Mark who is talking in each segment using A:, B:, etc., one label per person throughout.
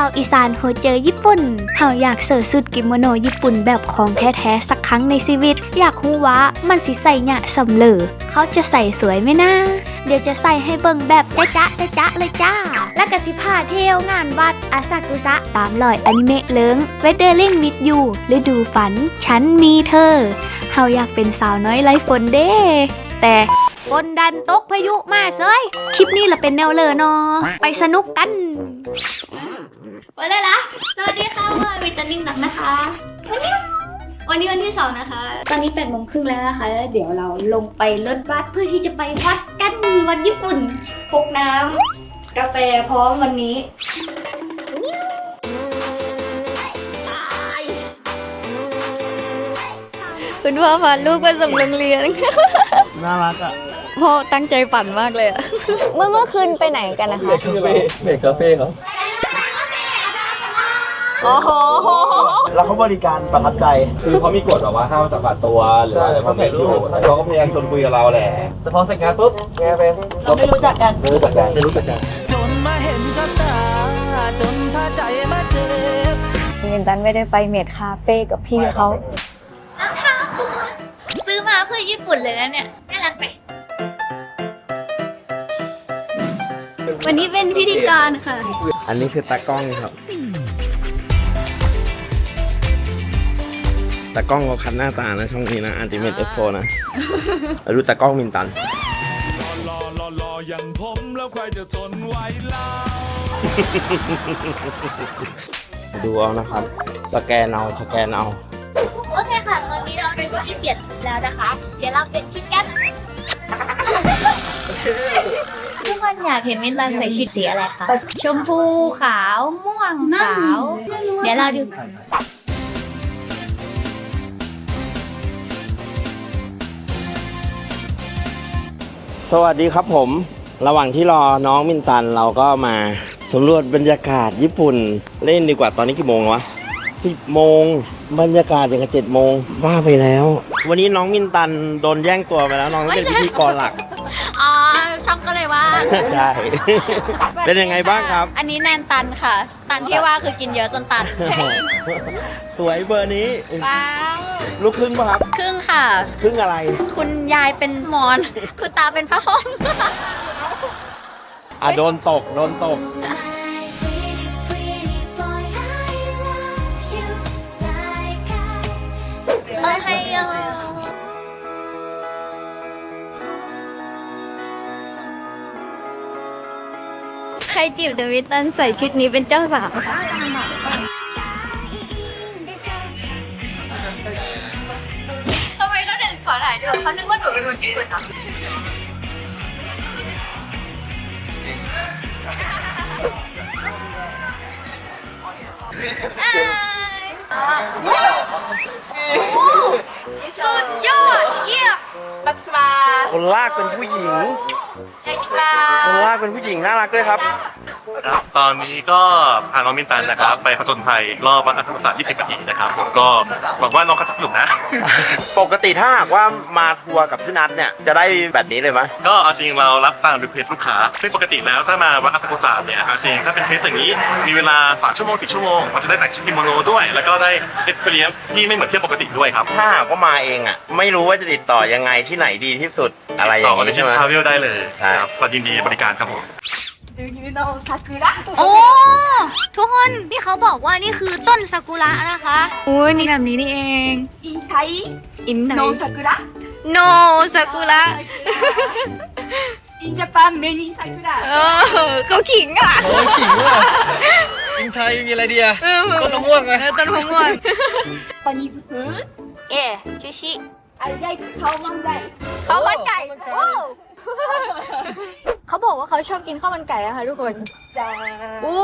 A: าวอีสานโฮเจอญี่ปุ่นเฮาอยากเสิร์ชสุดกิโมโนญี่ปุ่นแบบของแท้ๆสักครั้งในชีวิต อยากรู้ว่ามันสิใส่หยะสำเหลอเขาจะใส่สวยไหมนะเดี๋ยวจะใส่ให้เบิ่งแบบจ๊ะจ๊ะจ๊ะจ๊ะเลยจ้า และกะสิพาเที่ยวงานวัดอาซากุสะตามรอยอนิเมะเลิงเวเดอร์ลิงวิดยูฤดูฝัน ฉันมีเธอ เฮาอยากเป็นสาวน้อยไร้ฝนเด้ แต่ฝนดันตกพายุมาเซยคลิปนี้ละเป็นแนวเลอเนอไปสนุกกัน ไปเลยละสวัสดีค่ะวิตามินหนักนะคะวันนี้วันนี้วันที่สองนะคะ ตอนนี้แปดโมงครึ่งแล้วนะคะแล้วเดี๋ยวเราลงไปรถบัสเพื่อที่จะไปวัดกันวัดญี่ปุ่นพกน้ำกาแฟพร้อมวันนี้
B: คุณพ่อพาลูกไปส่งโรงเรียน
C: น่ารักอะ
B: พ่อตั้งใจฝันมากเลยอะเมื่อเมื่อคืนไปไหนกันนะคะ
C: ชื่อเบเบรกคาเฟ่เขา
B: โอ้โห
C: แล้วเขาบริการประทับใจ คือเขามีกฎแบบว่าห้ามสัมผัสตัวหรืออะไรพวกนี้อยู่แล้วเขาก็พยายามชวนคุยกับเราแหละ
D: แต่พอเสร็จงานปุ๊บแกไป
B: เราไม่รู้จักกัน
C: ไม่รู้จักกันไม่รู้จักกัน
E: จนมาเห็นกับตาจนพาใจมาเจ็บ
B: เงินตันไม่ได้ไปเมดคาเฟ่กับพี่เขา
A: ซื้อมาเพื่อญี่ปุ่นเลยนะเนี่ยน่ารักไหมวันนี้เป็นพิธีกรค่ะ
C: อันนี้คือตากล้องครับ ตากล้องเขาคัดหน้าตานะช่องนี้นะอันติเมตเอฟโฟนะแล้วดูตากล้องมินตัน
E: รอรอรออย่างผมแล้วใครจะทนไหวเล่า
C: ดูเอานะครับ สแกนเอาสแกนเอา
A: โอเคค่ะ ตอนนี้เราเป็นที่เปลี่ยนแล้วนะคะ เดี๋ยวเราเป็นชิคกันทุกคนอยากเห็นมินตันใส่ชุดสีอะไรคะ ชมพูขาวม่วงขาว เดี๋ยวเราดู
C: สวัสดีครับผม ระหว่างที่รอน้องมินตันเราก็มาสำรวจบรรยากาศญี่ปุ่น เล่นดีกว่าตอนนี้กี่โมงแล้วะสิบโมงบรรยากาศอย่างกับเจ็ดโมงว่าไปแล้ว วันนี้น้องมินตันโดนแย่งตัวไปแล้วน้องเป็นพิธีกรหลัก ใช่ เป็นยังไงบ้างครับ
B: อันนี้แนนตันค่ะ ตันที่ว่าคือกินเยอะจนตัน
C: สวยเบอร์นี้
B: ว้าว
C: ลูกครึ่งป่ะครับ
B: ครึ่งค่ะ
C: ครึ่งอะไร
B: คุณยายเป็นหมอน คุณตาเป็นผ้าห่ม
C: อะโดนตก โดนตก
B: รจีบเดวิดตันใส่ชุดนี้เป็นเจ้าสาวทำไมเขาถึงขอถ่ายด้วยเขานึกว่าหนูเป็นคนญี่ปุ่นเหรอสุดยอดเยี่ยมบักสบา
C: คนลากเป็นผู้หญิง
B: อยากกินปลา
C: คนลากเป็นผู้หญิงน่ารักด้วยครับ
F: ครับตอนนี้ก็พาน้องมินตันนะครับ ไปผจญภัยรอบวัดอัศมศาสตร์20นาทีนะครับผมก็หวังว่าน้องเขาจะสนุกนะ
C: ปกติถ้าหากว่ามาทัวร์กับพี่นัทเนี่ยจะได้แบบนี้เลยไหม
F: ก็เอาจริงเรารับตามรีเควสลูกค้าซึ่งปกติแล้วถ้ามาวัดอัศมศาสตร์เนี่ยเอาจริงถ้าเป็นเคสอย่างนี้มีเวลาสามชั่วโมงสี่ชั่วโมงมันจะได้แต่งชุดกิโมโนด้วย แล้วก็ได้ experience ที่ไม่เหมือนเที่ยวปกติด้วยครับ
C: ถ้าหากว่ามาเองอะไม่รู้ว่าจะติดต่อยังไงที่ไหนดีที่สุดอะไรอ
F: ต่
C: ย่า
F: องวัน
C: นี้
F: นี้
C: ใช่
F: ชิม
C: ไหม
F: ทราเวลได้เลย
C: ใช่
F: ครับก็ยินดีบริการครับผม
A: โอ้ทุกคนที่เขาบอกว่านี่คือต้นซากุระนะคะโอ้ยนี่แบบนี้นี่เอง อินไทอินไทโนซากุระโนซากุระอินญี่ปุ่นเมนิซากุระเออเขาขิงอะ
D: โอ้ยขิงว่ะอินไทยมีอะไรดีอะต้นมะม่วงไง
A: เออ ต้นมะม่วงเอ๊ะชูชิข้าวมันไก่ข้าวมันไก่ว้าว เขาบอกว่าเขาชอบกินข้าวมันไก่นะคะทุกคนจ้าโอ้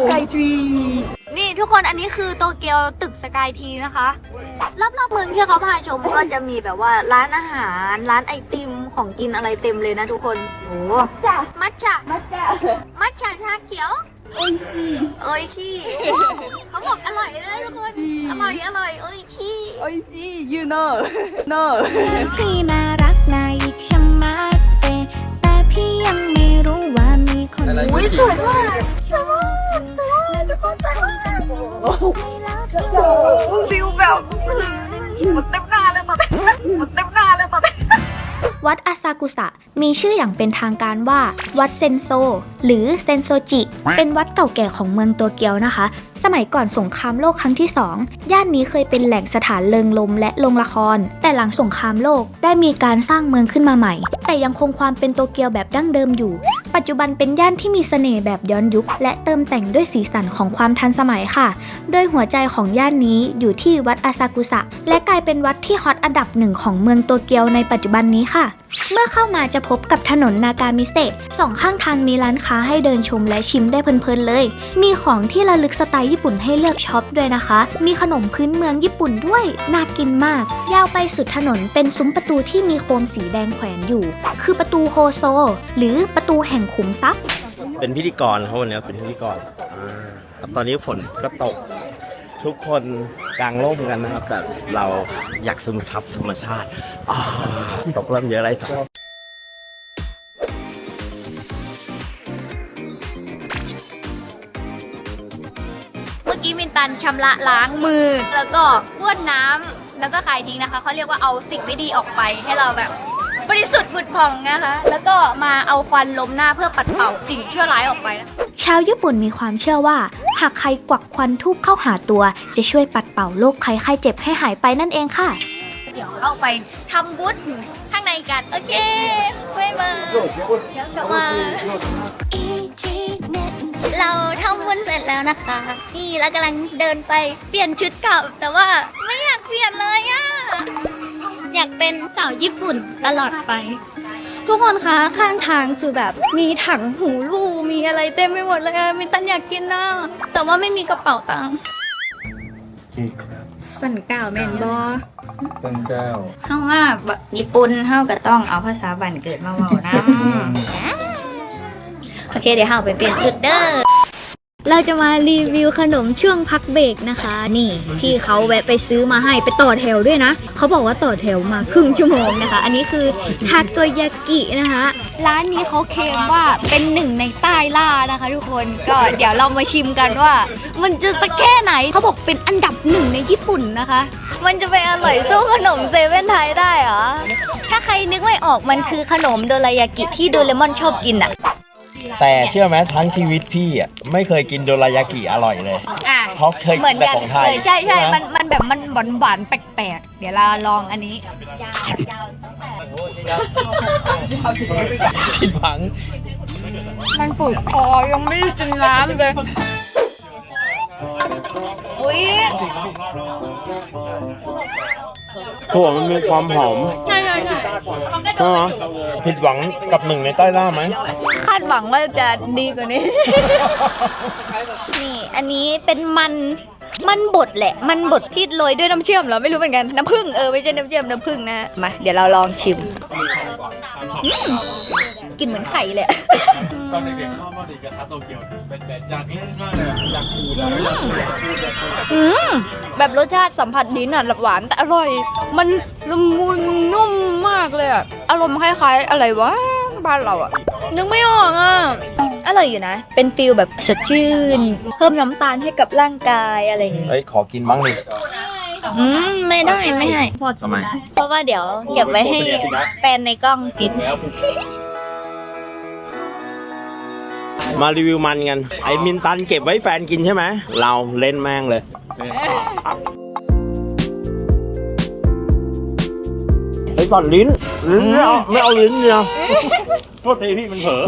A: สกายทรีนี่ทุกคนอันนี้คือโตเกียวตึกสกายทีนะคะรอบๆเมืองที่เขาพาชมก็จะมีแบบว่าร้านอาหาร ร้านไอติมของกินอะไรเต็มเลยนะทุกคนโอ้จ้ามัทฉะมัทฉะมัทฉะชาเขียวโอ้ยชีโอ้ยชีเขาบอกอร่อยเลยทุกคน อร่อยอร่อยโอ้ยชี
G: โอ้ยสิ you know know
A: พี่น่ารักน่าอิ อุ้ยสวยมากชอบช
D: อบทุ
A: กค
D: น
A: สวยมากโอ้โห
B: ฟิลแบบหมดเต็มหน้าเลยตอนนี้หมดเต็มหน้าเลยตอนนี้
A: วัดอาซากุสะมีชื่ออย่างเป็นทางการว่า วัดเซนโซ หรือเซนโซจิ เป็นวัดเก่าแก่ของเมืองตัวเกียวนะคะ สมัยก่อนสงครามโลกครั้งที่ 2 ย่านนี้เคยเป็นแหล่งสถานเลิงลมและโรงละคร แต่หลังสงครามโลกได้มีการสร้างเมืองขึ้นมาใหม่ แต่ยังคงความเป็นโตเกียวแบบดั้งเดิมอยู่ ปัจจุบันเป็นย่านที่มีเสน่ห์แบบย้อนยุค และเติมแต่งด้วยสีสันของความทันสมัยค่ะ โดยหัวใจของย่านนี้อยู่ที่วัดอาซากุสะ และกลายเป็นวัดที่ฮอตอันดับหนึ่งของเมืองโตเกียวในปัจจุบันนี้ค่ะ เมื่อเข้ามาจะพบกับถนนนากามิเซะสองข้างทางมีร้านค้าให้เดินชมและชิมได้เพลินๆเลย มีของที่ระลึกสไตล์ญี่ปุ่นให้เลือกช็อปด้วยนะคะ มีขนมพื้นเมืองญี่ปุ่นด้วย น่ากินมาก ยาวไปสุดถนนเป็นซุ้มประตูที่มีโคมสีแดงแขวนอยู่ คือประตูโฮโซ หรือประตูแห่งขุมทรัพย์
C: เป็นพิธีกรเขาวันนี้เป็นพิธีกรอ่าครับตอนนี้ฝนก็ตก ทุกคนกลางร่มกันนะครับ แต่เราอยากซึมทับธรรมชาติตกเริ่มเยอะอะไอ
B: กี้มินตันชำระล้างมือ แล้วก็บ้วนน้ำแล้วก็คายทิ้งนะคะเขาเรียกว่าเอาสิ่งไม่ดีออกไปให้เราแบบ บริสุทธิ์ผุดผ่องนะคะ แล้วก็มาเอาควันลมหน้าเพื่อปัดเป่าสิ่งชั่วร้ายออกไปนะ
A: ชาวญี่ปุ่นมีความเชื่อว่า หากใครกวักควันทูบเข้าหาตัว จะช่วยปัดเป่าโรคภัยไข้เจ็บให้หายไปนั่นเองค่ะ
B: เดี๋ยวเข้าไปทำบุญข้างในกัน โอเคไม่มาเดี๋ยวกลับมา เราทำบุญเสร็จแล้วนะคะ นี่เรากำลังเดินไปเปลี่ยนชุดเก่าแต่ว่าไม่อยากเปลี่ยนเลยอะอยากเป็นสาวญี่ปุ่นตลอดไป
G: ทุกคนคะข้างทางคือแบบมีถังหูลูกมีอะไรเต็มไปหมดเลยอะมินตันอยากกินนะแต่ว่าไม่มีกระเป๋าตังค์สันเก่าแมนบอ
D: สันเก้า
B: เข้าว่าแบบญี่ปุ่นเฮาก็ต้องเอาภาษาบันเกิดมาเว้านะ โอเคเดี๋ยวเฮาไปเปลี่ยนชุดเด้อ
A: เราจะมารีวิวขนมช่วงพักเบรกนะคะ นี่ที่เขาแวะไปซื้อมาให้ไปต่อแถวด้วยนะ เขาบอกว่าต่อแถวมาครึ่งชั่วโมงนะคะ อันนี้คือทาโกยากินะคะ ร้านนี้เขาเคลมว่าเป็นหนึ่งในใต้ล่านะคะ ทุกคนก็เดี๋ยวเรามาชิมกันว่า มันจะสักแค่ไหนเขาบอกเป็นอันดับหนึ่งในญี่ปุ่นนะคะ
B: มันจะไปอร่อยสู้ขนมเซเว่นไทยได้เหรอถ้าใครนึกไม่ออกมันคือขนมโดรายากิที่โดเรมอนชอบกินอะ
C: แต่เชื่อไหมทั้งชีวิตพี่อะไม่เคยกินโดรายากิอร่อยเลย
B: อะ
C: เพราะเคย
B: เหมื
C: กิ
B: อนน
C: แต่
B: กัน
C: ของไทย
B: เลยใช่ใช่
C: ไห
B: มันมันแบบมันหวานหวานๆแปลกๆ เดี๋ยวเราลองอันนี้
C: ผิดหวัง
B: มันปวดคอยังไม่ได้กินน้ำเลยอุ้ย
C: ถั่วมันมีความหอม
B: ใช่ใช่ใช่
C: ใช่ไหมผิดหวังกับหนึ่งในใต้ล่าไหม
B: คาด หวังว่าจะดีกว่านี้ นี่ อันนี้เป็นมัน มันบดแหละ มันบดที่โรยด้วยน้ำเชื่อมเหรอ ไม่รู้เหมือนกัน น้ำผึ้งเออไม่ใช่น้ำเชื่อมน้ำผึ้งนะ มา เดี๋ยวเราลองชิมอืมกลินเหมือนไข่เลยอะ
E: ตอนเด็กๆชอบมากเลยกระทะโตเกียวเป็นแบบอยากเล่นมากเลยอะอยากคูลแล้วอยากคูลอยากคูลอยากคูล
G: อืมแบบรสชาติสัมผัสลิ้นอะหวานแต่อร่อย มันละมุนนุ่มมากเลยอะอารมณ์คล้ายๆ อะไรวะบ้านเราอะ นึกไม่ออกอะ อร่อยอยู่นะ เป็นฟิลแบบสดชื่น เพิ่มน้ำตาลให้กับร่างกายอะไรอย่างงี้
C: เอ้ยขอกินบ้างดิ
G: อืมไม่ได้ไม่ให้
C: ทำไม
B: เพราะว่าเดี๋ยวเก็บไว้ให้แฟนในกล้องกิน
C: มารีวิวมันกัน ไอ้มินตันเก็บไว้แฟนกินใช่ไหม เราเล่นแม่งเลย ไอ้ตอนลิ้นลิ้นไม่เอาไม่เอาลิ้นเนี่ย
F: โทษทีพี่มันเผลอ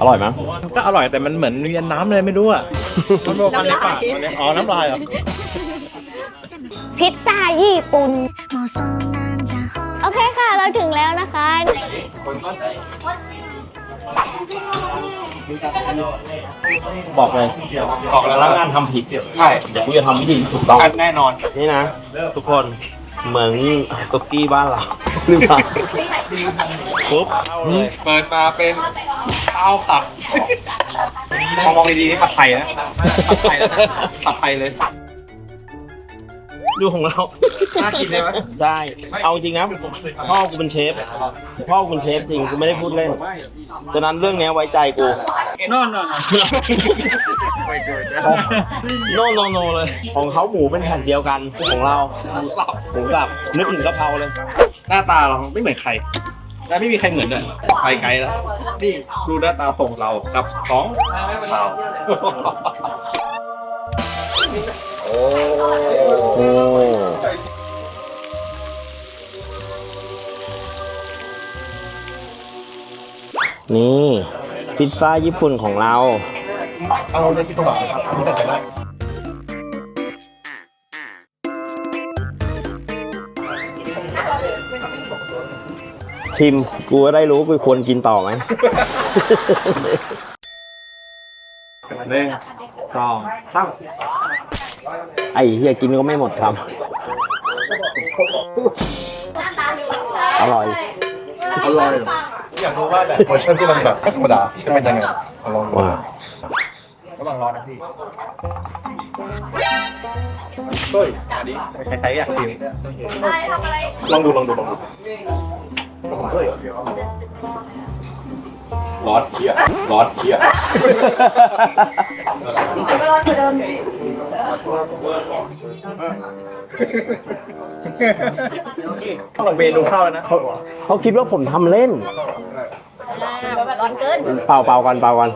C: อร่อยไหม
F: ก็อร่อยแต่มันเหมือนเรียนน้ำเลยไม่รู้อะมันบอกมันในปากมันเนี่ยอ๋อ น้ำลายเหรอ
B: พิซซ่าญี่ปุ่น โอเคค่ะ เราถึงแล้วนะคะ
C: บอกเลยบอกแล้วงานทำผิดใช่ เดี๋ยวกูจะทำวิธีถูกต้อง
F: แน่นอน
C: นี่นะ ทุกคน เหมือนซุกี้บ้านเราหรือเปล่าปุ๊บ
F: เปิดมาเป็นข้าวสับมองมองดีๆนี่ผัดไทยนะผัดไทยนะผัดไทยเลย
C: ดูของเรา
E: น่ากินใช่ไหม
C: ได้ เอาจริงนะพ่อกูเป็นเชฟ พ่อกูเป็นเชฟจริง กูไม่ได้พูดเล่นฉะนั้นเรื่องเนี้ยไว้ใจกู
E: นอนนอน
C: โนโนโนเลย ของเขาหมูเป็นแผ่นเดียวกัน ของเรา
E: หมูสับ
C: หมูสับนึกถึงกะเพราเลย
E: หน้าตาเราไม่เหมือนใคร และไม่มีใครเหมือนเลยไปไกลแล้ว นี่ดูหน้าตาส่งเรากับของเรา
C: โอ้นี่พิซซ่าญี่ปุ่นของเรา
E: เอาในที่ตัวแบบครับนี่แต่ได้
C: ชิมกูก็ได้รู้กูควรกินต่อไหม
E: หนึ่งสองสาม
C: ไอ้เฮียกินก็ไม่หมดคำอร่อย
E: อร่อยอยากรู้ว่าแบบเวอร์ชันที่มันแบบธรรมดาจะเป็นยังไงลองดู
C: ว้า
E: ระหว่างรอนะพี่เฮ้ยอันนี้ใครๆอยากชิมลองดูลองดูลองดูเฮ้ยร้อนเชียร้อนเชียต้อง เมนูข้าวแล้วนะ
C: เขาคิดว่าผมทำเล่น
B: ร้อนเกิน
C: เปล่าเปล่ากันเปล่ากัน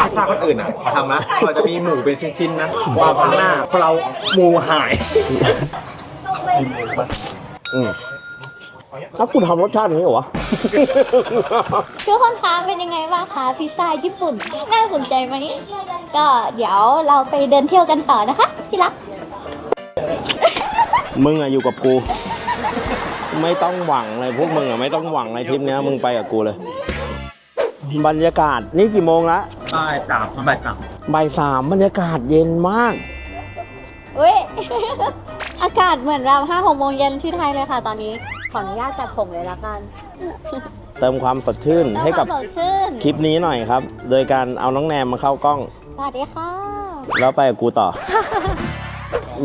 E: พิซซ่าคนอื่นอะเขาทำนะเขาจะมีหมูเป็นชิ้นๆนะวางข้างหน้าพอเราหมูหาย
C: อืมถ้ากูทำรสชาตินี้เหรอวะ
A: ทุกคนคะเป็นยังไงบ้างคะพิซซ่าญี่ปุ่น น่าสนใจไหม ก็เดี๋ยวเราไปเดินเที่ยวกันต่อนะคะที่รัก
C: มึงอะอยู่กับกู ไม่ต้องหวังเลยพวกมึงอะไม่ต้องหวังในทริปเนี้ยมึงไปกับกูเลย บรรยากาศนี่กี่โมงละ
E: ใช่สามบ่ายสาม
C: บ่ายสามบรรยากาศเย็นมาก
A: เว้ย อากาศเหมือนเราห้าหกโมงเย็นที่ไทยเลยค่ะตอนนี้ ขออนุญาตจัดผมเลยละกัน
C: เติมความสดชื่นให้กับ
A: แล้วก็สดชื่น
C: คลิปนี้หน่อยครับ โดยการเอาน้องแนมมาเข้ากล้อง
A: สวัสดีค่ะ
C: แล้วไปกับกูต่อ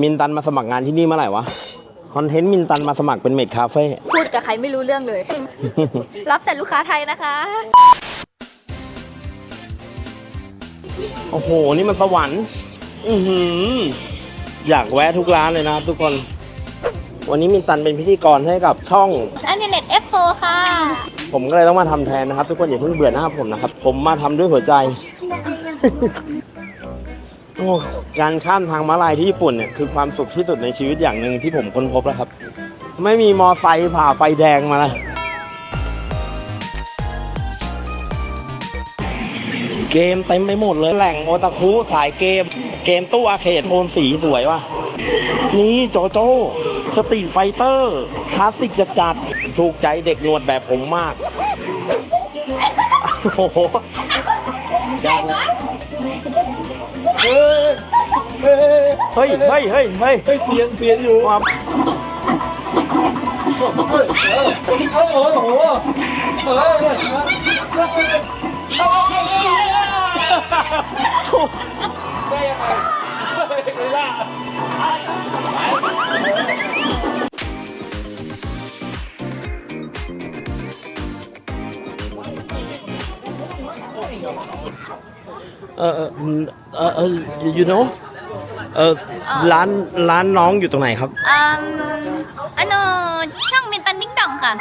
C: มินตันมาสมัครงานที่นี่เมื่อไหร่วะ คอนเทนต์มินตันมาสมัครเป็นเมดคาเฟ่
B: พูดกับใครไม่รู้เรื่องเลย รับแต่ลูกค้าไทยนะคะ
C: โอ้โห นี่มันสวรรค์ อือหือ อยากแวะทุกร้านเลยนะครับทุกคน วันนี้มินตันเป็นพิธีกรให้กับช่อง
A: อันเน็ต F4 ค่ะ
C: ผมก็เลยต้องมาทำแทนนะครับ ทุกคนอย่าเพิ่งเบื่อหน้าผมนะครับ ผมมาทำด้วยหัวใจ โอ้การข้ามทางม้าลายที่ญี่ปุ่นเนี่ยคือความสุขที่สุดในชีวิตอย่างหนึ่งที่ผมค้นพบแล้วครับ ไม่มีมอไซค์ผ่าไฟแดงมาเลยเกมเต็มไปหมดเลยแหล่งโอตาคุสายเกม เกมตู้อาเคดโทนสีสวยว่ะ นี่โจโจ้สตรีทไฟเตอร์คลาสสิกจัดจัดถูกใจเด็กหนวดแบบผมมาก โอ้โหเฮ้ยเฮ้ยเฮ้ยเฮ้ย
E: เฮ้ยเสียนเสียนอยู่
C: ความ
E: โอ้โหโอ้โหโอ้โห ออ
C: เออเออเออเออ you know เออร้านร้านน้องอยู่ตรงไหนครับ
B: อืมอันโนช่องมินตันดิ้งดองค่ะ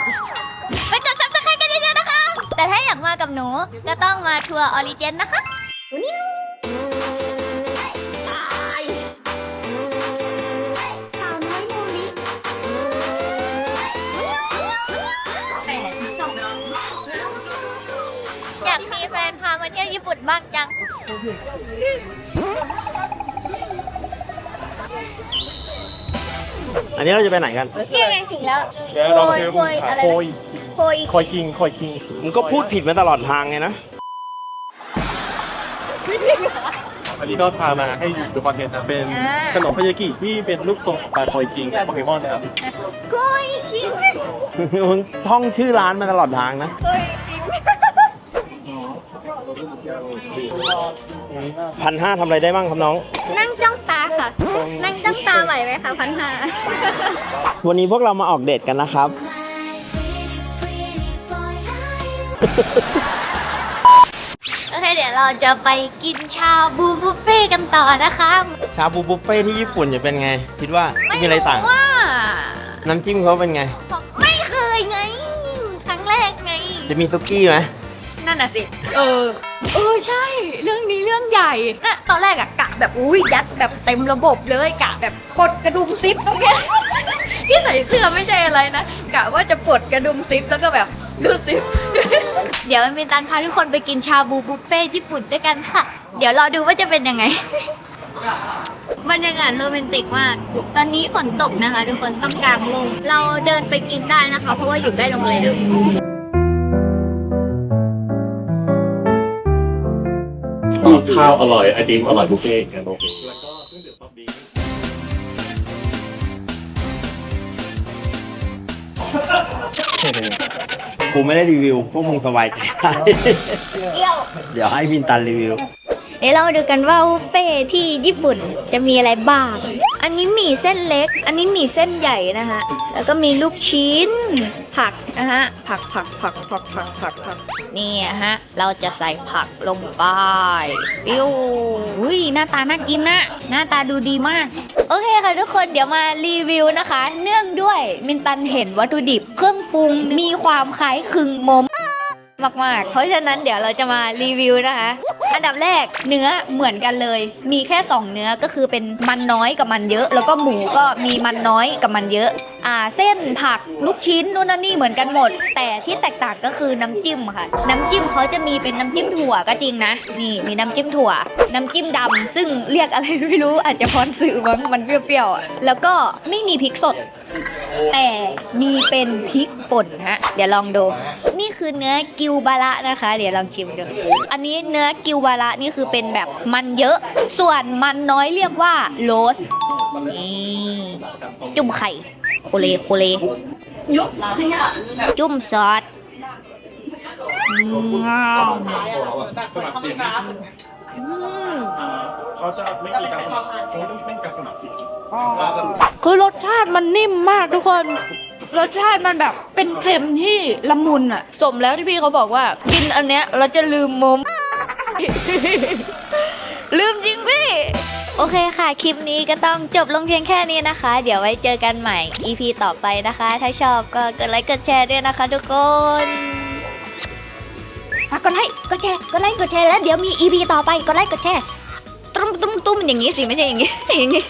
B: ไปกดซับสไครต์กันเยอะๆนะคะ แต่ถ้าอยากมากับหนู ก็ต้องมาทัวร์ออริเจนนะคะอยากมีแฟนพามาเที่ยวญี่ปุ่นบ้างจัง
C: อันนี้เราจะไปไหนกัน
B: นี่ไงถึงแล้วโคยโคยอะไร
C: โค
B: นะ
C: ย
B: โคย
E: คอยกิงคอยกิง
C: มึงก็พูดผิดมาตลอดทางไงนะ
E: อันนี้ก็พามาให้ดูคอนเทนต์นะเป็นขนมพายากิที่เป็นรูปทรงปลาคอยกิงโปเกมอนนะครับ
B: โคยคิง
C: มึงท่องชื่อร้านมาตลอดทางนะ
B: โคยคิง
C: พันห้าทำอะไรได้บ้างครับน้อง
B: นั่งจ้องตาค่ะ นั่งจ้องตาไหวไหมคะพันห้า
C: วันนี้พวกเรามาออกเดทกันนะครับ
A: โอเค เดี๋ยวเราจะไปกินชาบูบุฟเฟ่ต์กันต่อนะคะ
C: ชาบูบุฟเฟ่ที่ญี่ปุ่นจะเป็นไง คิดว่ามีอะไรต่าง
A: ว่า
C: น้ำจิ้มเขาเป็นไง
A: ไม่เคยไง ครั้งแรกไง
C: จะมีซุกี้ไหม
A: นั่นน่ะสิ เออ เออใช่ เรื่องนี้เรื่องใหญ่นะตอนแรกอะกะแบบอุ้ยยัดแบบเต็มระบบเลยกะแบบกดกระดุมซิปตรงเนี้ย ที่ใส่เสื้อไม่ใช่อะไรนะกะว่าจะปลดกระดุมซิปแล้วก็แบบดูซิป เดี๋ยวมีตันพาทุกคนไปกินชาบูบุฟเฟ่ต์ญี่ปุ่นด้วยกันค่ะ เดี๋ยวรอดูว่าจะเป็นยังไง บรรยากาศโรแมนติกมาก ตอนนี้ฝนตกนะคะ ทุกคนต้องกางลง เราเดินไปกินได้นะคะ เพราะว่าอยู่ใกล้โรงแรม
F: ข้าวอร่อยไอติมอร่อยบุฟเฟ่ต์กันโอเค
C: กูไม่ได้รีวิว พวกมึงสบายใจได้เดี๋ยวให้พินตันรีวิว
B: เดี๋ยวเราดูกันว่าบุฟเฟ่ที่ญี่ปุ่นจะมีอะไรบ้าง อันนี้หมี่เส้นเล็ก อันนี้หมี่เส้นใหญ่นะคะ แล้วก็มีลูกชิ้น ผักนะฮะ ผักผักผักผักผักผักผักนี่ฮะ เราจะใส่ผักลงไปปิ้วอุ้ยหน้าตาน่ากินนะหน้าตาดูดีมาก โอเคค่ะทุกคนเดี๋ยวมารีวิวนะคะ เนื่องด้วยมินตันเห็นวัตถุดิบ เครื่องปรุงมีความคล้ายคลึงมมมากๆ เพราะฉะนั้นเดี๋ยวเราจะมารีวิวนะคะ อันดับแรกเนื้อเหมือนกันเลย มีแค่ 2 เนื้อก็คือเป็นมันน้อยกับมันเยอะ แล้วก็หมูก็มีมันน้อยกับมันเยอะ อ่าเส้นผักลูกชิ้นนู่นนั่นนี่เหมือนกันหมด แต่ที่แตกต่างก็คือน้ำจิ้มค่ะ น้ำจิ้มเขาจะมีเป็นน้ำจิ้มถั่วก็จริงนะ นี่มีน้ำจิ้มถั่ว น้ำจิ้มดำซึ่งเรียกอะไรไม่รู้อาจจะพรสื่อมั้งมันเปรี้ยวๆอะแล้วก็ไม่มีพริกสด แต่มีเป็นพริกป่นฮะ เดี๋ยวลองดู คือเนื้อกิวบาระนะคะ เดี๋ยวลองชิมดู อันนี้เนื้อกิวบาระนี่คือเป็นแบบมันเยอะ ส่วนมันน้อยเรียกว่าโรสนี่จุ่มไข่โคเลโคเลจุ่มซอสอืม
F: เขาจะไม่มีการสมัครเขาไม่มีการสมัครเสียง
G: คือรสชาติมันนิ่มมากทุกคน รสชาติมันแบบเป็นเค็มที่ละมุนอะสมแล้วที่พี่เขาบอกว่า กินอันเนี้ยเราจะลืมมุม
B: ลืมจริงพี่ โอเคค่ะ คลิปนี้ก็ต้องจบลงเพียงแค่นี้นะคะ เดี๋ยวไว้เจอกันใหม่ EP ต่อไปนะคะ ถ้าชอบก็กดไลค์กดแชร์ด้วยนะคะทุกคนฝากกดไลค์กดแชร์กดไลค์กดแชร์แล้วเดี๋ยวมี EP ต่อไปกดไลค์กดแชร์ตุ้มตุ้มตุ้มอย่างนี้สิไม่ใช่อย่างนี้อย่างนี้